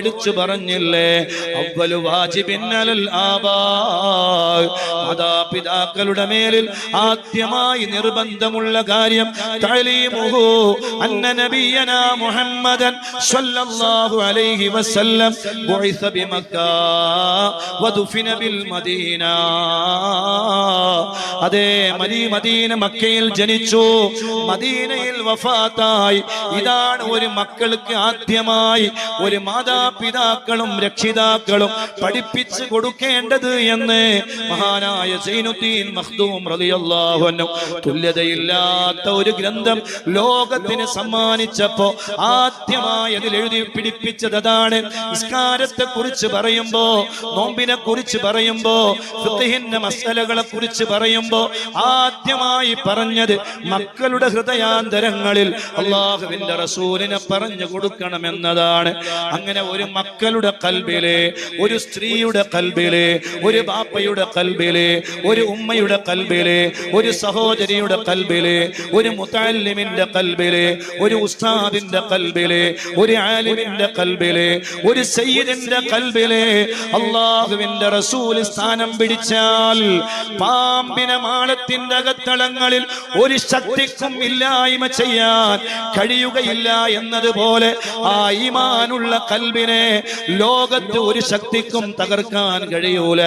എടുത്തു പറഞ്ഞില്ലേ? അവലു വാജിബിന്നലൽ മാതാപിതാക്കളുടെ മേലിൽ ആദ്യമായി നിർബന്ധമുള്ള കാര്യം തഅലീമുഹു അന്ന നബിയന മുഹമ്മദൻ സ്വല്ലല്ലാഹു അലൈഹി വസല്ലം. ബുഇസ ബിമക്ക വദുഫിന ബിൽ മദീന അതേ മദീ മദീന മക്കയിൽ ജനിച്ചു. മദീനയിൽ വഫാത്തായി. ഇതാണ് ഒരു മക്കൾക്ക് ആദ്യമായി ഒരു മാതാപിതാക്കളും രക്ഷിതാക്കളും പഠിപ്പിച്ചു കൊടുക്കേണ്ടത് എന്ന് മഹാനായ സൈനുദ്ദീൻ മഖ്ദൂം റളിയല്ലാഹു അൻഹു തുല്യതയില്ലാത്ത ഒരു ഗ്രന്ഥം ലോകത്തിന് സമ്മാനിച്ചപ്പോ ആദ്യമായി അതിൽ എഴുതി പിടിപ്പിച്ചത് അതാണ്. നിസ്കാരത്തെ കുറിച്ച് പറയുമ്പോ നോമ്പിനെ കുറിച്ച് പറയുമ്പോ ഫിഖഹിന്റെ മസലകളെ കുറിച്ച് പറയുമ്പോ ആദ്യമായി പറഞ്ഞത് മക്കളുടെ ഹൃദയാന്തരങ്ങളിൽ അള്ളാഹുവിന്റെ റസൂലിനെ പറഞ്ഞു കൊടുക്കണമെന്നതാണ്. അങ്ങനെ ഒരു മക്കളുടെ കൽബിലെ ഒരു സ്ത്രീയുടെ കൽബിലെ ഒരു ബാപ്പയുടെ കൽബിലെ ഒരു ഉമ്മയുടെ കൽബിലെ ഒരു സഹോദരിയുടെ കൽബിലെ ഒരു മുത്താലിമിന്റെ കൽബിലെ ഒരു ഉസ്താദിന്റെ കൽബിലെ ഒരു ആലിമിന്റെ കൽബിലെ ഒരു സയ്യിദിന്റെ കൽബിലെ. അള്ളാഹുവിന്റെ റസൂൽ സ്ഥാനം പിടിച്ചാൽ പാമ്പിനെ മാളത്തിന്റെ അകത്തളങ്ങളിൽ ഒരു ശക്തിക്കും ഇല്ലായ്മ ചെയ്യാൻ കഴിയുകയില്ല എന്നതുപോലെ ആ ഈമാനുള്ള കൽബിനെ ലോകത്ത് ഒരു ശക്തിക്കും തകർക്കാൻ കഴിയൂല.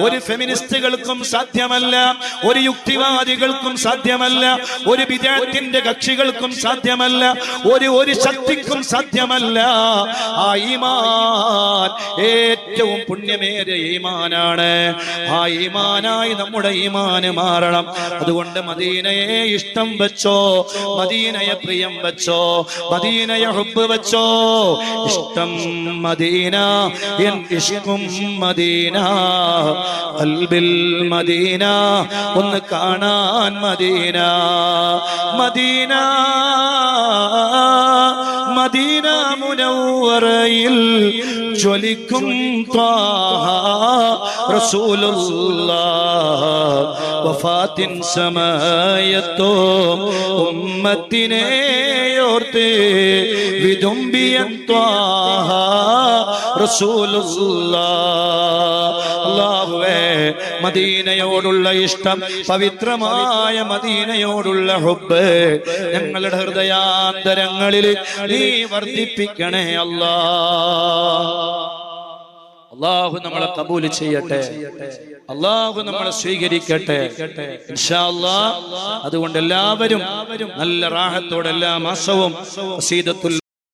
ഒരു ഫെമിനിസ്റ്റുകൾക്കും സാധ്യമല്ല. ഒരു യുക്തിവാദികൾക്കും സാധ്യമല്ല. ഒരു വിദ്യാർത്ഥിന്റെ കക്ഷികൾക്കും സാധ്യമല്ല. ഒരു ഒരു ശക്തിക്കും സാധ്യമല്ല. ആ ഈമാൻ ഏറ്റവും പുണ്യമേറിയ ഈമാനാണ്. ആ ഈമാനായി നമ്മുടെ ഈമാന് മാറണം. അതുകൊണ്ട് മദീനയെ ഇഷ്ടം വെച്ചോ മദീനയെ പ്രിയം വെച്ചോ മദീനയെ ഹുബ് വെച്ചോ ഇഷ്ടം മദീന എൻ ഇഷ്കും മദീന കൽബിൽ മദീന ഒന്ന് കാണാൻ മദീന. മദീന മദീന മുനവറയിൽ ജ്വലിക്കും വഫാത്തിൻ സമയത്തോ ഉമ്മത്തിനെ ഓർത്ത് അല്ലാഹുവേ മദീനയോടുള്ള ഇഷ്ടം പവിത്രമായ മദീനയോടുള്ള ഹുബ് ഞങ്ങളുടെ ഹൃദയാന്തരങ്ങളിൽ നീ വർദ്ധിപ്പിക്കണേ അല്ലാ. അള്ളാഹു നമ്മളെ കബൂൽ ചെയ്യട്ടെ. അള്ളാഹു നമ്മളെ സ്വീകരിക്കട്ടെ. അതുകൊണ്ട് എല്ലാവരും നല്ല റാഹത്തോടെ എല്ലാ മാസവും